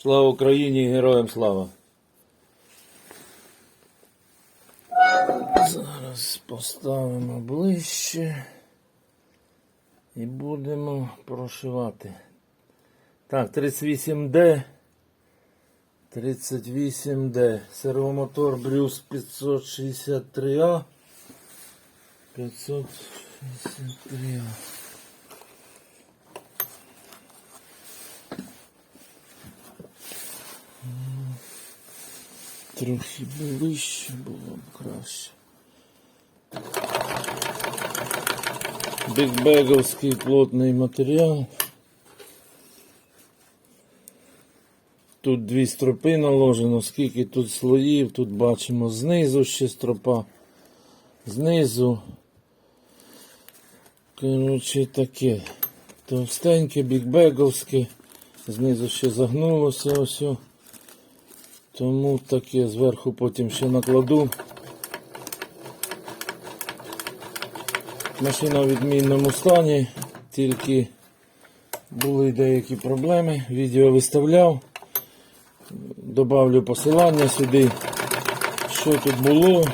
Слава Україні і героям слава. Зараз поставимо ближче і будемо прошивати. Так, 38D. 38D. Сервомотор Брюс 563А. 563А. Трохи ближче було б краще. Бікбеговський плотний матеріал. Тут дві стропи наложено, скільки тут слоїв, тут бачимо знизу ще стропа. Знизу. Коротше таке. Товстеньке, бікбеговське. Знизу ще загнулося ось. Тому таке зверху потім ще накладу. Машина в відмінному стані, тільки були деякі проблеми. Відео виставляв. Добавлю посилання сюди, що тут було.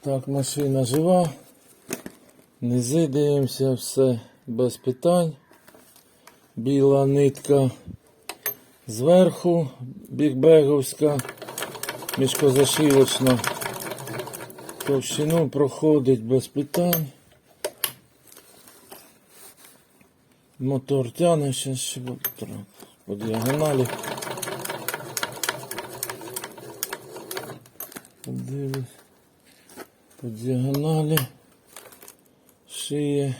Так, машина жива. Низи дивимося, все без питань. Біла нитка зверху, бікбеговська, мішкозашивочна. Товщину проходить без питань. Мотор тягне ще ще по діагоналі. Подивись. По діагоналі. Шиє.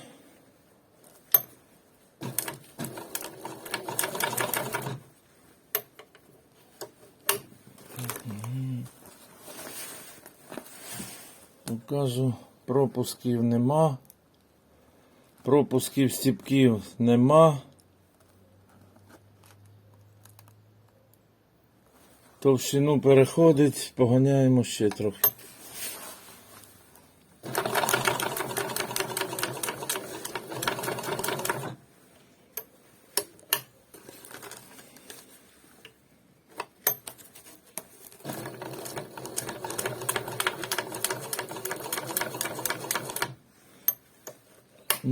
Покажу, пропусків нема. Пропусків стіпків нема. Товщину переходить, поганяємо ще трохи.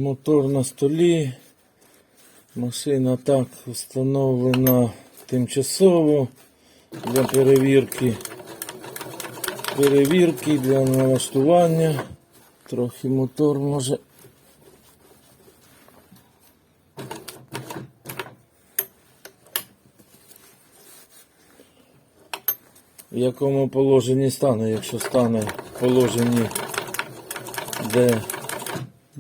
Мотор на столі. Машина так встановлена тимчасово для перевірки. Перевірки для налаштування. Трохи мотор може. В якому положенні стане, якщо стане в положенні, де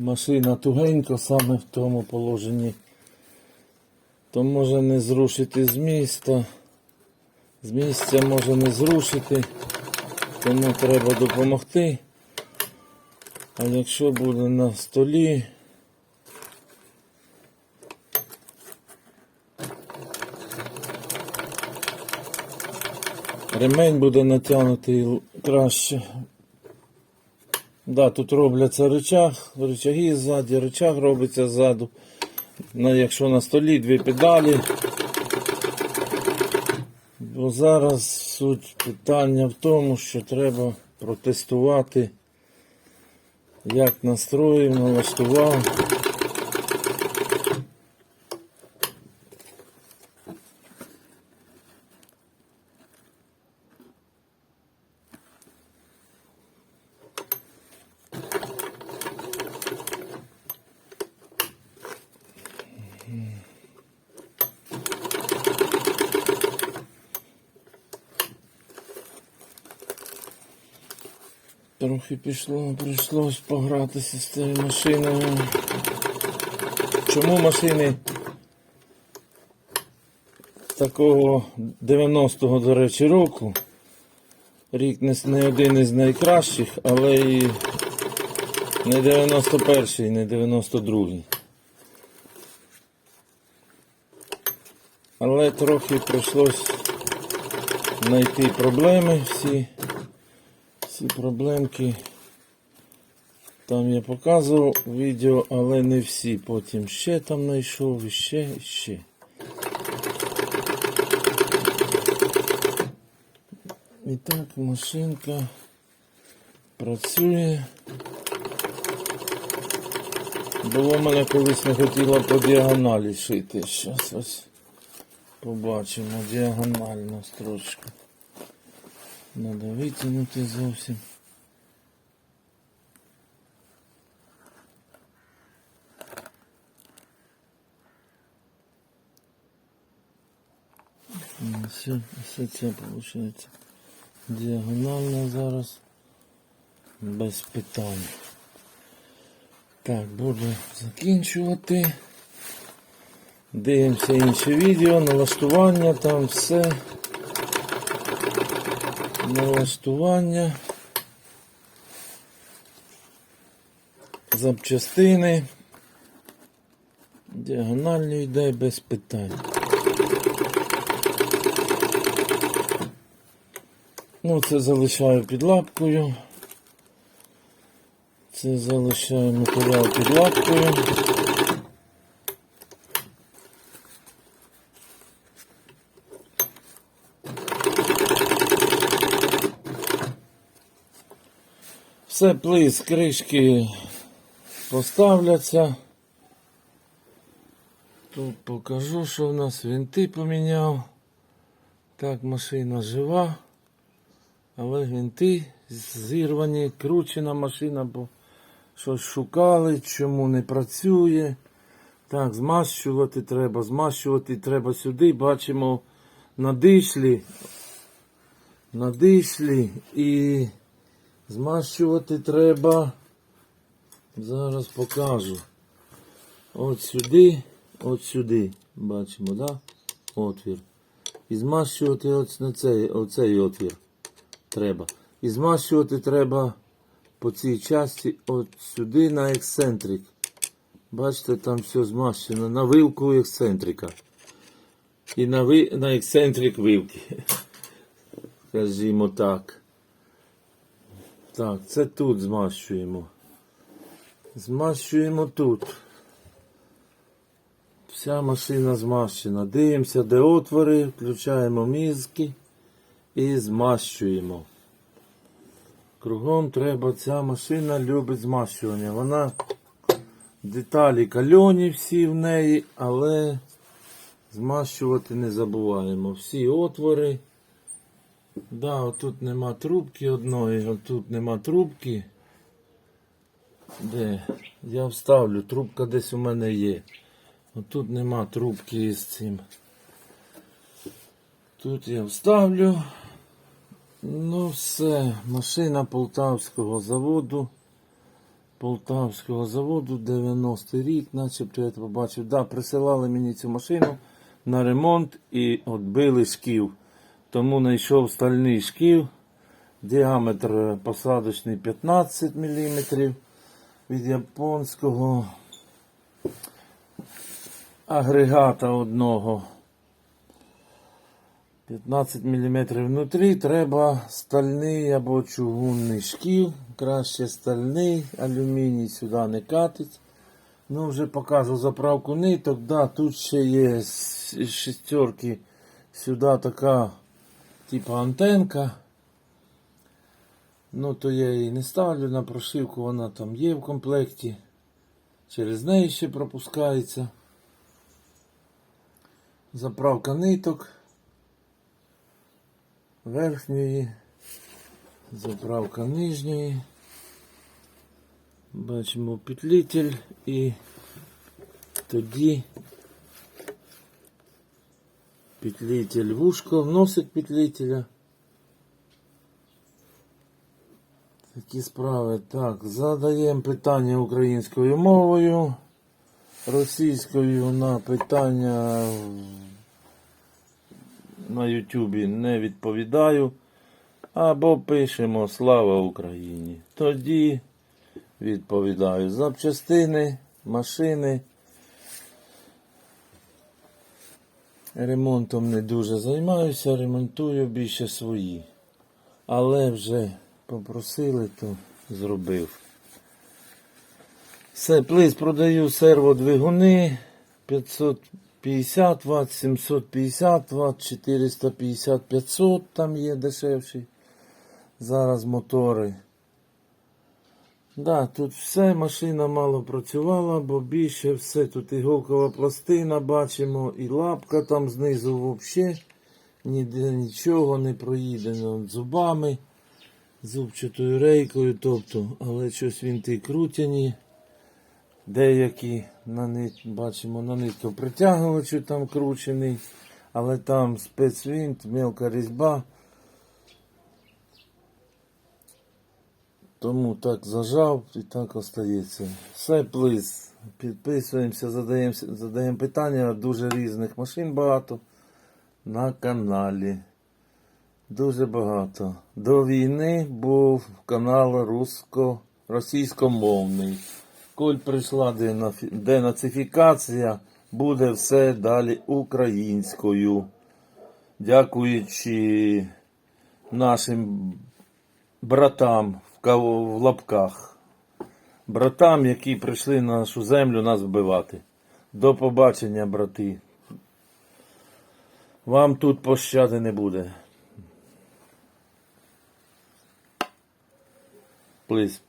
машина тугенько саме в тому положенні, то може не зрушити з міста. З місця може не зрушити, тому треба допомогти. А якщо буде на столі, ремень буде натягнутий краще. Да, тут робляться рычаг, рычаги ззаді, рычаг робиться ззаду. На, якщо на столі дві педалі. Бо зараз суть питання в тому, що треба протестувати, як настроїв, налаштував. Трохи пішло, прийшлось погратися з цією машиною. Чому машини такого 90-го, до речі, року? Рік не, один із найкращих, але і не 91-й, не 92-й. Але трохи прийшлось знайти проблеми всі. Ці проблемки там я показував відео, але не всі. Потім ще там знайшов, ще, і ще. І так, машинка працює. Було мене колись не хотіла по діагоналі шити. Зараз ось побачимо діагональну строчку. Надо витягнути зовсім. Ну, Все, все це виходить. Діагонально зараз. Без питань. Так, буду закінчувати. Дивимося інше відео, налаштування, там все. Налаштування. Запчастини. Діагонально йде без питань. Ну, це залишаю під лапкою. Це залишаю матеріал під лапкою. Все, плиз, кришки поставляться. Тут покажу, що в нас винти поміняв. Так, машина жива. Але винти зірвані, кручена машина, бо щось шукали, чому не працює. Так, змащувати треба, змащувати треба сюди. Бачимо на дишлі. На дишлі і змащувати треба. Зараз покажу. От сюди, от сюди. Бачимо, да? Отвір. І змащувати от на цей, оцей отвір треба. І змащувати треба по цій часті от сюди на ексцентрик. Бачите, там все змащено на вилку ексцентрика. І на, ви, на ексцентрик вилки. Скажімо так. Так, це тут змащуємо. Змащуємо тут. Вся машина змащена. Дивимося, де отвори, включаємо мізки і змащуємо. Кругом треба, ця машина любить змащування. Вона деталі кальоні всі в неї, але змащувати не забуваємо. Всі отвори. Да, отут нема трубки одної, отут нема трубки. Де? Я вставлю, трубка десь у мене є. Отут нема трубки з цим. Тут я вставлю. Ну все, машина Полтавського заводу. Полтавського заводу 90-й рік, начебто я побачив. Да, присилали мені цю машину на ремонт і відбили шків. Тому знайшов стальний шків. Діаметр посадочний 15 мм від японського агрегата одного. 15 мм внутрі треба стальний або чугунний шків. Краще стальний, алюміній сюди не катить. Ну, вже покажу заправку ниток. Да, тут ще є з шестерки сюди така типу антенка. Ну, то я її не ставлю на прошивку, вона там є в комплекті. Через неї ще пропускається. Заправка ниток верхньої, заправка нижньої. Бачимо петлитель і тоді петлитель вушко, носик петлителя. Такі справи. Так, задаємо питання українською мовою, російською на питання на Ютубі не відповідаю. Або пишемо Слава Україні. Тоді відповідаю. Запчастини, машини. Ремонтом не дуже займаюся, ремонтую більше свої. Але вже попросили, то зробив. Все, плиз продаю серводвигуни 550 Вт, 750 Вт, 450 500 там є дешевший. Зараз мотори. Да, тут все, машина мало працювала, бо більше все. Тут і голкова пластина бачимо, і лапка там знизу взагалі ніде нічого не проїдено зубами, зубчатою рейкою, тобто, але щось він ті крутяні. Деякі на нит, бачимо на нитку притягувачу там кручений, але там спецвінт, мелка різьба. Тому так зажав і так остається. Все, плиз. Підписуємося, задаємо, задаємо питання. Дуже різних машин багато на каналі. Дуже багато. До війни був канал русско, російськомовний. Коль прийшла денацифікація, буде все далі українською. Дякуючи нашим братам в, кав- в лапках. Братам, які прийшли на нашу землю нас вбивати. До побачення, брати. Вам тут пощади не буде. Плиз,